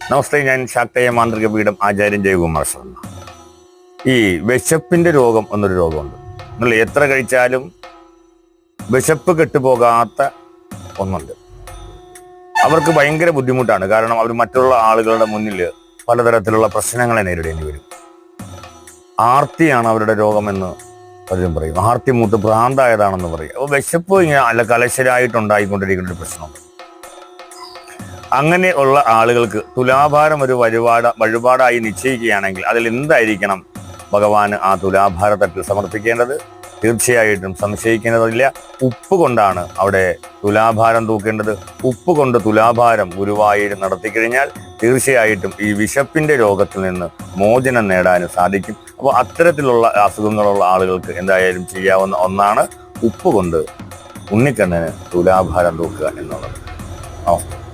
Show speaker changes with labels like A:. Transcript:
A: നമസ്തേ ഞാൻ ശാക്തേയ മാന്ത്രിക പീഠം ആചാര്യൻ ജയകുമാർ ശർമ്മ. ഈ വിശപ്പിന്റെ രോഗം എന്നൊരു രോഗമുണ്ട്. നിങ്ങൾ എത്ര കഴിച്ചാലും വിശപ്പ് കെട്ടുപോകാത്ത ഒന്നുണ്ട്. അവർക്ക് ഭയങ്കര ബുദ്ധിമുട്ടാണ്. കാരണം അവർ മറ്റുള്ള ആളുകളുടെ മുന്നിൽ പലതരത്തിലുള്ള പ്രശ്നങ്ങളെ നേരിടേണ്ടി വരും. ആർത്തിയാണ് അവരുടെ രോഗമെന്ന് പലരും പറയും. ആർത്തി മൂത്ത് ഭ്രാന്തായതാണെന്ന് പറയും. അപ്പോൾ വിശപ്പ് ഇങ്ങനെ അല്ല കലശരായിട്ടുണ്ടായിക്കൊണ്ടിരിക്കുന്ന ഒരു പ്രശ്നമുണ്ട്. അങ്ങനെ ഉള്ള ആളുകൾക്ക് തുലാഭാരം ഒരു വഴിപാട് വഴിപാടായി നിശ്ചയിക്കുകയാണെങ്കിൽ അതിൽ എന്തായിരിക്കണം ഭഗവാന് ആ തുലാഭാര തട്ടിൽ സമർപ്പിക്കേണ്ടത്? തീർച്ചയായിട്ടും സംശയിക്കേണ്ടതില്ല. ഉപ്പ് കൊണ്ടാണ് അവിടെ തുലാഭാരം തൂക്കേണ്ടത്. ഉപ്പ് കൊണ്ട് തുലാഭാരം ഗുരുവായൂർ നടത്തിക്കഴിഞ്ഞാൽ തീർച്ചയായിട്ടും ഈ വിശപ്പിന്റെ രോഗത്തിൽ നിന്ന് മോചനം നേടാനും സാധിക്കും. അപ്പോൾ അത്തരത്തിലുള്ള അസുഖങ്ങളുള്ള ആളുകൾക്ക് എന്തായാലും ചെയ്യാവുന്ന ഒന്നാണ് ഉപ്പ് കൊണ്ട് ഉണ്ണിക്കണ്ണന് തുലാഭാരം തൂക്കുക എന്നുള്ളത്. നമസ്കാരം